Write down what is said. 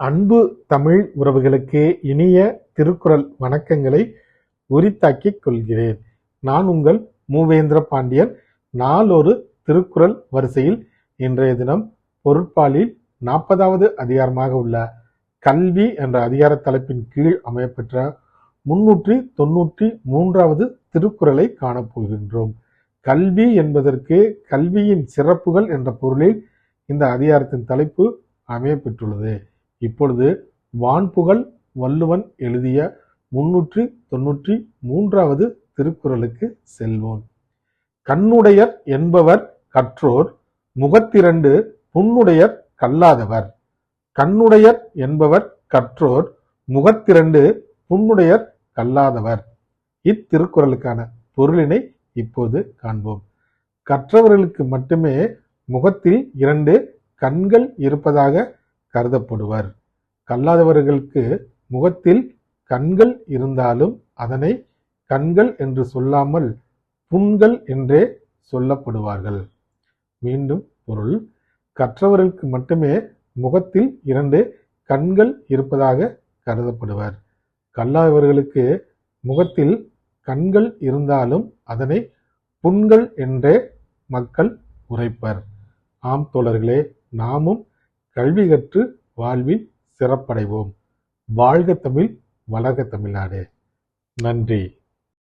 அன்பு தமிழ் உறவுகளுக்கு இனிய திருக்குறள் வணக்கங்களை உரித்தாக்கிக் கொள்கிறேன். நான் உங்கள் மூவேந்திர பாண்டியன். நாளொரு திருக்குறள் வரிசையில் இன்றைய தினம் பொருட்பாலில் நாற்பதாவது அதிகாரமாக உள்ள கல்வி என்ற அதிகார தலைப்பின் கீழ் அமையப்பெற்ற முன்னூற்றி தொன்னூற்றி மூன்றாவது திருக்குறளை காணப்போகின்றோம் கல்வி என்பதற்கு கல்வியின் சிறப்புகள் என்ற பொருளில் இந்த அதிகாரத்தின் தலைப்பு அமையப்பெற்றுள்ளது இப்பொழுது வான்புகழ் வள்ளுவன் எழுதிய முன்னூற்றி தொன்னூற்றி மூன்றாவது திருக்குறளுக்கு செல்வோம். கண்ணுடையர் என்பவர் கற்றோர் முகத்திரண்டு புண்ணுடையர் கல்லாதவர். கண்ணுடையர் என்பவர் கற்றோர் முகத்திரண்டு புண்ணுடையர் கல்லாதவர். இத்திருக்குறளுக்கான பொருளினை இப்போது காண்போம். கற்றவர்களுக்கு மட்டுமே முகத்தில் இரண்டு கண்கள் இருப்பதாக கருதப்படுவர். கல்லாதவர்களுக்கு முகத்தில் கண்கள் இருந்தாலும் அதனை கண்கள் என்று சொல்லாமல் புண்கள் என்றே சொல்லப்படுவார்கள். மீண்டும் பொருள். கற்றவர்களுக்கு மட்டுமே முகத்தில் இரண்டு கண்கள் இருப்பதாக கருதப்படுவர். கல்லாதவர்களுக்கு முகத்தில் கண்கள் இருந்தாலும் அதனை புண்கள் என்றே மக்கள் உரைப்பர். ஆம் தோழர்களே நாமும் கல்வி கற்று வாழ்வில் சிறப்படைவோம். வாழ்க தமிழ் வளர்க தமிழ்நாடு. நன்றி.